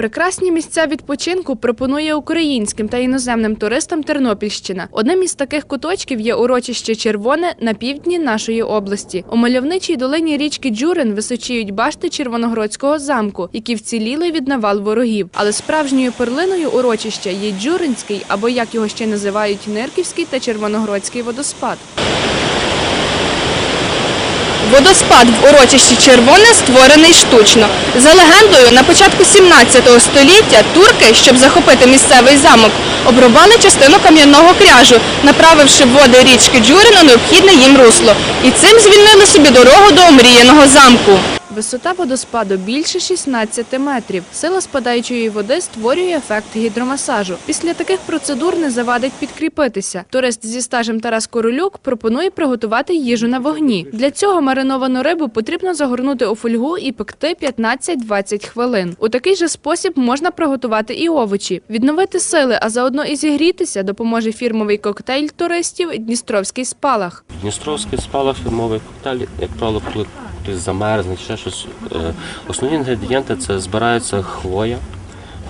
Прекрасні місця відпочинку пропонує українським та іноземним туристам Тернопільщина. Одним із таких куточків є урочище Червоне на півдні нашої області. У мальовничій долині річки Джурин височіють башти Червоноградського замку, які вціліли від навал ворогів. Але справжньою перлиною урочища є Джуринський, або як його ще називають Нирківський та Червоноградський водоспад. Водоспад в урочищі Червоне створений штучно. За легендою, на початку 17 століття турки, щоб захопити місцевий замок, обрубали частину кам'яного кряжу, направивши води річки Джурин у необхідне їм русло. І цим звільнили собі дорогу до омріяного замку. Висота водоспаду більше 16 метрів. Сила спадаючої води створює ефект гідромасажу. Після таких процедур не завадить підкріпитися. Турист зі стажем Тарас Королюк пропонує приготувати їжу на вогні. Для цього мариновану рибу потрібно загорнути у фольгу і пекти 15-20 хвилин. У такий же спосіб можна приготувати і овочі. Відновити сили, а заодно і зігрітися допоможе фірмовий коктейль туристів Дністровський спалах. Дністровський спалах фірмовий коктейль, як правило, хтось замерзне, ще щось. е, Основні інгредієнти це збирається хвоя.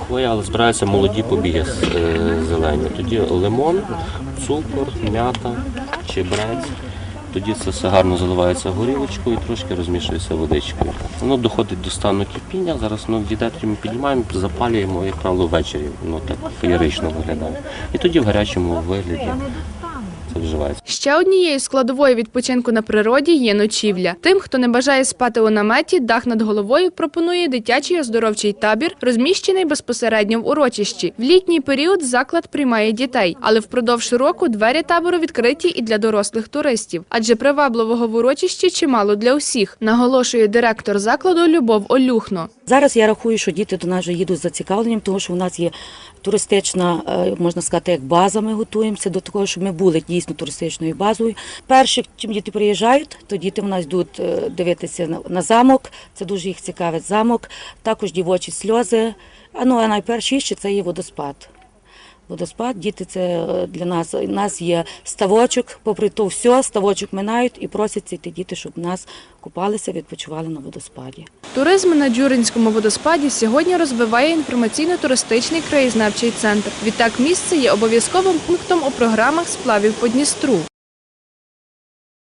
Хвоя, але збираються молоді побіги е, зелені. Тоді лимон, цукор, м'ята, чебрець. Тоді це все гарно заливається горілочкою і трошки розмішується водичкою. Воно доходить до стану кипіння. Зараз воно дійде, ми піднімаємо, запалюємо, як правило, ввечері. Воно так феєрично виглядає. І тоді в гарячому вигляді це вживається. Ще однією складовою відпочинку на природі є ночівля. Тим, хто не бажає спати у наметі, дах над головою пропонує дитячий оздоровчий табір, розміщений безпосередньо в урочищі. В літній період заклад приймає дітей, але впродовж року двері табору відкриті і для дорослих туристів, адже привабливого в урочищі чимало для усіх, наголошує директор закладу Любов Олюхно. Зараз я рахую, що діти до нас вже їдуть з зацікавленням, тому що у нас є туристична, е, можна сказати, як база. Ми готуємося до того, щоб ми були дійсно туристичною базою. Перші, чим діти приїжджають, то діти в нас йдуть е, дивитися на, замок. Це дуже їх цікавить замок. Також дівочі сльози. А ну а найпершіше це є водоспад. Водоспад, діти, це е, для нас. У нас є ставочок, попри то все, ставочок минають і просяться йти діти, щоб нас купалися, відпочивали на водоспаді. Туризм на Джуринському водоспаді сьогодні розвиває інформаційно-туристичний краєзнавчий центр. Відтак місце є обов'язковим пунктом у програмах сплавів по Дністру.